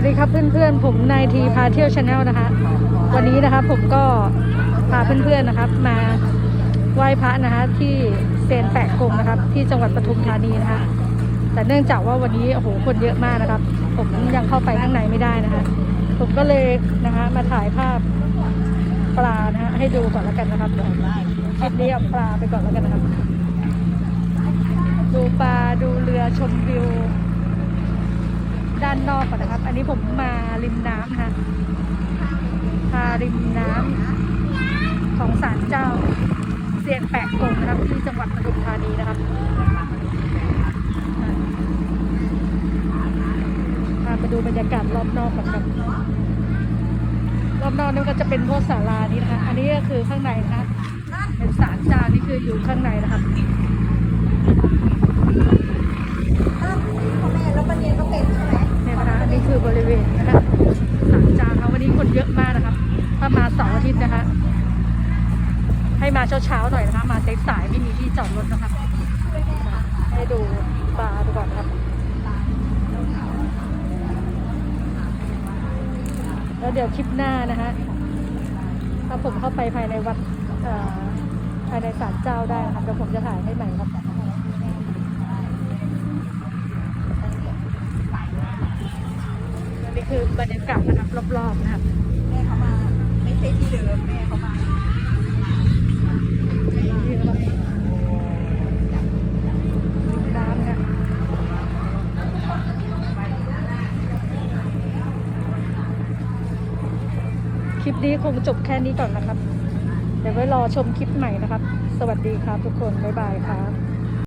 วัสดีครับเพื่อนๆ ผมนายทีพาเที่ยวชาแนลนะคะ วันนี้นะคะผมก็พาเพื่อนๆนะครับ มาไหว้พระนะคะที่เซนแปะกงนะครับ ที่จังหวัดปทุมธานีนะคะแต่เนื่องจากว่าวันนี้โอ้โหคนเยอะมากนะครับ ผมยังเข้าไปข้างในไม่ได้นะคะ ผมก็เลยนะคะมาถ่ายภาพปลานะฮะให้ดูก่อนแล้วกันนะครับคลิปนี้เอาปลาไปก่อนแล้วกันนะครับ ดูปลาดูเรือชมวิว นอกก่อนนะครับ อันนี้ผมมาริมน้ำนะพาริมน้ำของศาลเจ้า เสียงแปะกงนะครับ ที่จังหวัดปทุมธานีนะครับพาไปดูบรรยากาศรอบนอกก่อนครับรอบนอกนี่ก็จะเป็นพวกศาลานี้นะคะ อันนี้ก็คือข้างในนะคะเป็นศาลเจ้านี่คืออยู่ข้างในนะครับ เสาร์อาทิตย์นะคะ ให้มาเช้าๆหน่อยนะคะ มาสายๆไม่มีที่จอดรถนะคะ ให้ดูปลาดูก่อนครับแล้วเดี๋ยวคลิปหน้านะคะถ้าผมเข้าไปภายในวัดภายในศาลเจ้าได้นะครับเดี๋ยวผมจะถ่ายให้ใหม่ครับนนี้คือบรรยากาศนะครับรอบๆนะครับ แม่เขามา ไม่ใช่ที่เดิมแม่เขามา นี่นะครับน้ำนะค ลิปนี้คงจบแค่นี้ก่อนนะครับ เดี๋ยวไว้รอชมคลิปใหม่นะครับ สวัสดีครับทุกคน บ๊ายบายครับ